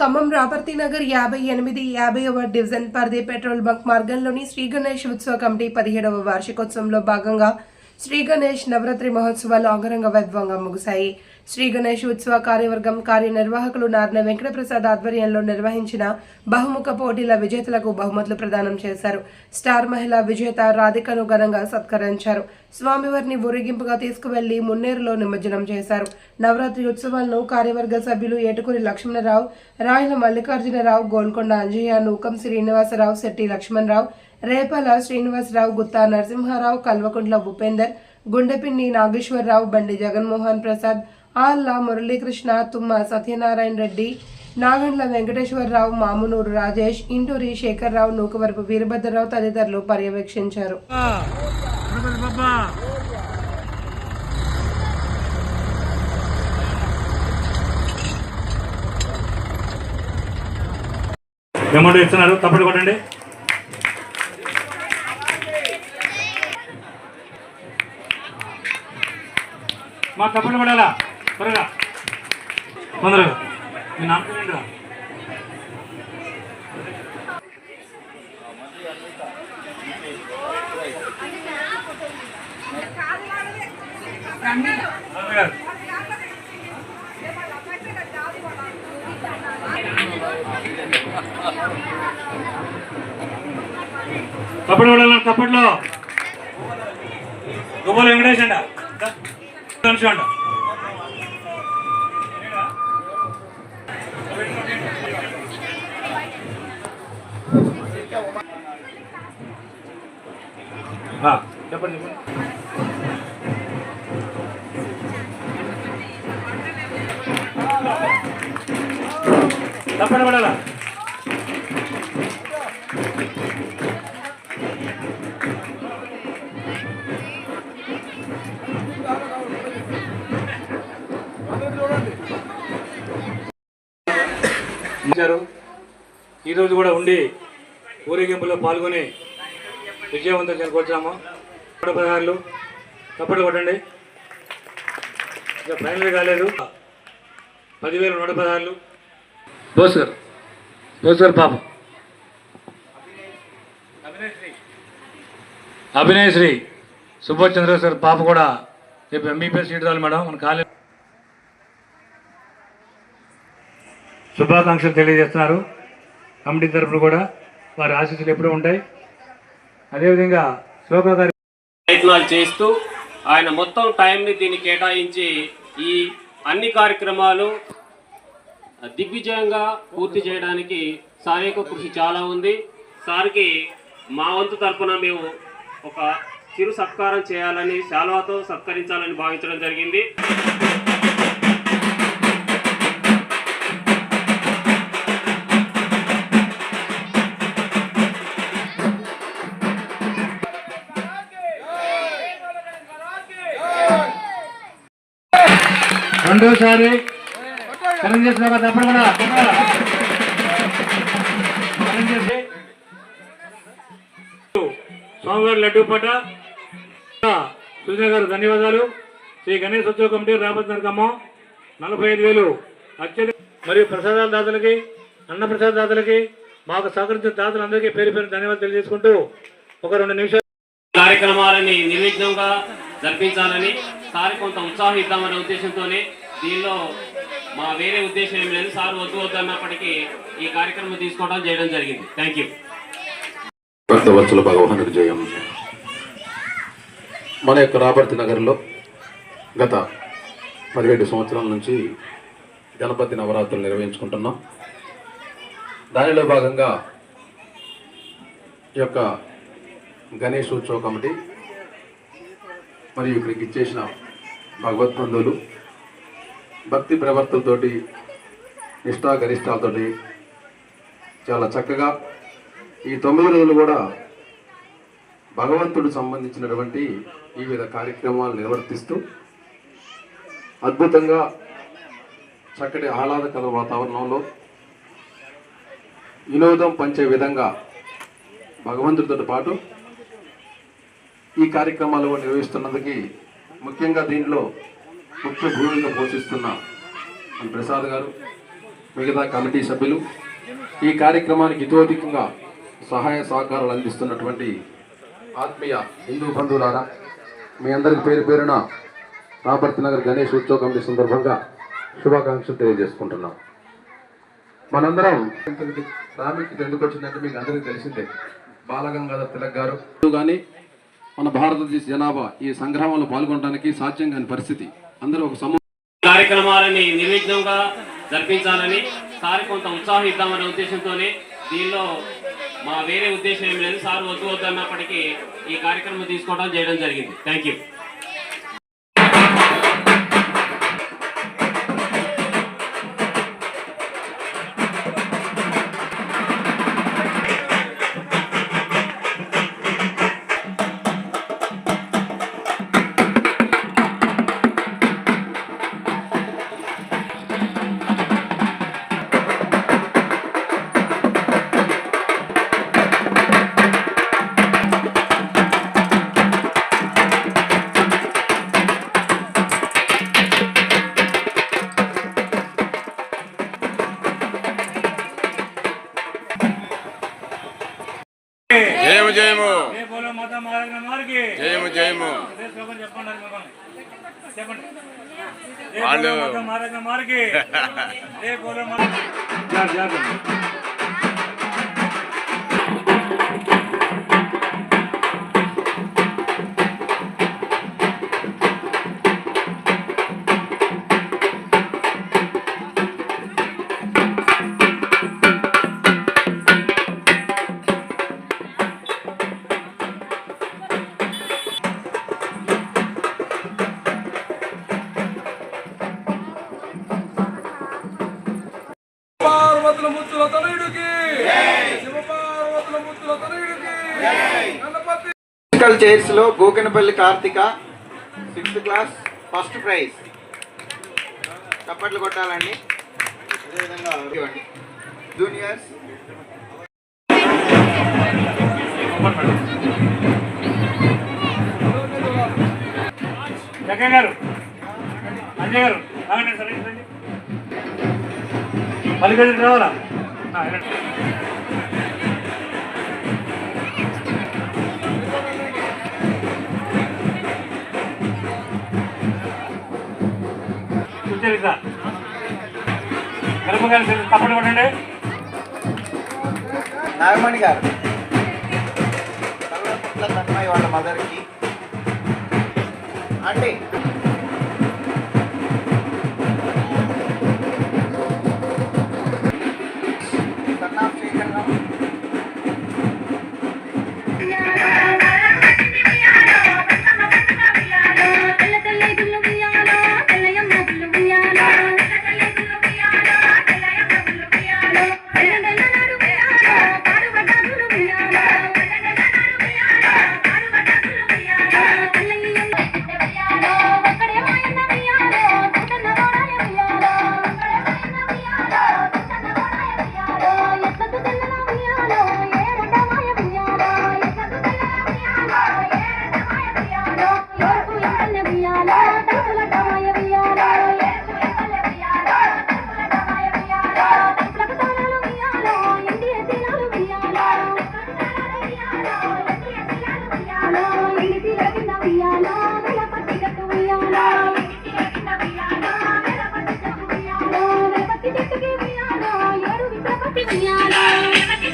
ఖమ్మం రాపర్తి నగర్ యాభై ఎనిమిది యాభైవ డివిజన్ పరిధి పెట్రోల్ బంక్ మార్గంలోని శ్రీ గణేష్ ఉత్సవ కమిటీ పదిహేడవ వార్షికోత్సవంలో భాగంగా శ్రీ గణేష్ నవరాత్రి మహోత్సవాలు అంగరంగ వైభవంగా ముగిశాయి. శ్రీ గణేష్ ఉత్సవ కార్యవర్గం కార్యనిర్వాహకులు నార్న వెంకటప్రసాద్ ఆధ్వర్యంలో నిర్వహించిన బహుముఖ పోటీల విజేతలకు బహుమతులు ప్రదానం చేశారు. స్టార్ మహిళ విజేత రాధికను ఘనంగా సత్కరించారు. స్వామివారిని ఊరేగింపుగా తీసుకువెళ్ళి మున్నేరులో నిమజ్జనం చేశారు. నవరాత్రి ఉత్సవాలను కార్యవర్గ సభ్యులు ఏటుకూరి లక్ష్మణరావు రాయల మల్లికార్జునరావు గోల్కొండ అంజయ్య నూకం శ్రీనివాసరావు శెట్టి లక్ష్మణరావు రేపాల శ్రీనివాసరావు గుత్తా నరసింహారావు కల్వకుంట్ల భూపేందర్ గుండెపిన్ని నాగేశ్వరరావు బండి జగన్మోహన్ ప్రసాద్ ఆల్లా మురళీకృష్ణ తుమ్మ సత్యనారాయణ రెడ్డి నాగండ్ల వెంకటేశ్వరరావు మామునూరు రాజేష్ ఇంటూరి శేఖర్రావు నూకవరపు వీరభద్రరావు తదితరులు పర్యవేక్షించారు. ఇస్తున్నారు. తప్పటి కొట్టండి. మా తప్పటి పడాలా త్వరగా. తొందరగా. మీ నాన్న రా వెళ్ళాలి తప్పుడు తప్పట్లో. గుబ్బలు వెంకటేష్ అంట. మనిషి అంట. చెప్పండి చెప్పండి. తప్పని పడాలా ఇచ్చారు. ఈరోజు కూడా ఉండి ఊరేగింపులో పాల్గొని విజయవంతం చేరుకొచ్చాము నూట పదహారులు. తప్పట్లు కొట్టండి. ఇంకా ఫైనల్ కాలేదు. పదివేలు నూట పదహారులు. బోస్ గారు. బోస్ గారు పాప. అభినయ్ శ్రీ. సుభాష్ చంద్ర సార్ పాప కూడా రేపు ఎంబీపీఎస్ సీట్ రావాలి మేడం. మన కాలేజ్ శుభాకాంక్షలు తెలియజేస్తున్నారు. కమిటీ తరఫున కూడా వారి ఆశీస్సులు ఎప్పుడూ ఉంటాయి. అదేవిధంగా శ్లోక గారి ప్రయత్నాలు చేస్తూ ఆయన మొత్తం టైంని దీన్ని కేటాయించి ఈ అన్ని కార్యక్రమాలు దిగ్విజయంగా పూర్తి చేయడానికి సార్ యొక్క కృషి చాలా ఉంది. సార్కి మా వంతు తరపున మేము ఒక చిరు సత్కారం చేయాలని శాలువాతో సత్కరించాలని భావించడం జరిగింది. రెండోసారి చిరంజీవి శ్లోక తప్పకుండా కూడా స్వామివారి లడ్డూ పట. సుజన గారు ధన్యవాదాలు. శ్రీ గణేష్ ఉత్సవ కమిటీ రాబోతున్నారు నరకమ్మ నలభై ఐదు వేలు అత్యధిక మరియు ప్రసాదాల దాతలకి అన్న ప్రసాద దాతలకి మాకు సహకరించిన దాతలందరికీ పేరు పేరు ధన్యవాదాలు తెలియజేసుకుంటూ ఒక రెండు నిమిషాలు కార్యక్రమాలని నిర్విఘ్నంగా జరిపించాలని సారి కొంత ఉత్సాహం ఇద్దామనే ఉద్దేశంతోనే దీనిలో మా వేరే ఉద్దేశం ఏం లేదు. సార్ వద్దు వద్దు అన్నప్పటికీ ఈ కార్యక్రమం తీసుకోవడం చేయడం జరిగింది. థ్యాంక్ యూ భక్తవత్సల భగవానుడి జయం. మన యొక్క రాబర్తి నగర్లో గత పదిహేడు సంవత్సరాల నుంచి గణపతి నవరాత్రులు నిర్వహించుకుంటున్నాం. దానిలో భాగంగా ఈ యొక్క గణేష్ ఉత్సవ కమిటీ మరియు ఇక్కడికి ఇచ్చేసిన భగవద్బంధువులు భక్తి ప్రవర్తనతోటి నిష్ఠాగరిష్టాలతోటి చాలా చక్కగా ఈ తొమ్మిది రోజులు కూడా భగవంతుడు సంబంధించినటువంటి వివిధ కార్యక్రమాలు నిర్వర్తిస్తూ అద్భుతంగా చక్కటి ఆహ్లాదకర వాతావరణంలో వినోదం పంచే విధంగా భగవంతుడితో పాటు ఈ కార్యక్రమాలు నిర్వహిస్తున్నందుకు ముఖ్యంగా దీంట్లో ముఖ్య భూమిక పోషిస్తున్న మన ప్రసాద్ గారు మిగతా కమిటీ సభ్యులు ఈ కార్యక్రమానికి ఇతోధికంగా సహాయ సహకారాలు అందిస్తున్నటువంటి ఆత్మీయ హిందూ బంధువులారా మీ అందరికి పేరు పేరున రాబర్తి నగర్ గణేష్ ఉత్సవ కమిటీ సందర్భంగా శుభాకాంక్షలు తెలియజేసుకుంటున్నాం. మనందరం ఇంతటి ప్రాముఖ్యత ఎందుకు వచ్చిందంటే మీకు అందరికీ తెలిసిందే బాలగంగాధర్ తిలక్ గారు. కానీ మన భారతదేశ జనాభా ఈ సంగ్రామంలో పాల్గొనడానికి సాధ్యం కాని పరిస్థితి. అందరూ ఒక సమూహం కార్యక్రమాలని నిర్విఘ్నంగా జరిపించాలని సార్ కొంత ఉత్సాహం ఇద్దామనే ఉద్దేశంతోనే దీనిలో మా వేరే ఉద్దేశం ఏం లేదు. సార్ వద్దు వద్దు అన్నప్పటికీ ఈ కార్యక్రమం తీసుకోవడం చేయడం జరిగింది. థ్యాంక్ వాళ్ళు- పార్వతుల ముత్తుల తనయుడికి. శివ పార్వతుల ముత్తుల తనయుడికి. Ganapati musical చైర్స్లో Gokenapalli Karthika sixth class first prize చప్పట్లు కొట్టాలండి. అదేవిధంగా జూనియర్స్ జగ్గయ్య గారు. అంజయ్ గారు రాగండి రావాలా? ఆ, వెళ్ళండి. కూర్చోండి సార్. తప్పటి కొట్టండి. నాగమణి గారు. కల్వకుంట్ల వాళ్ళ మదర్కి. అంటే Cái!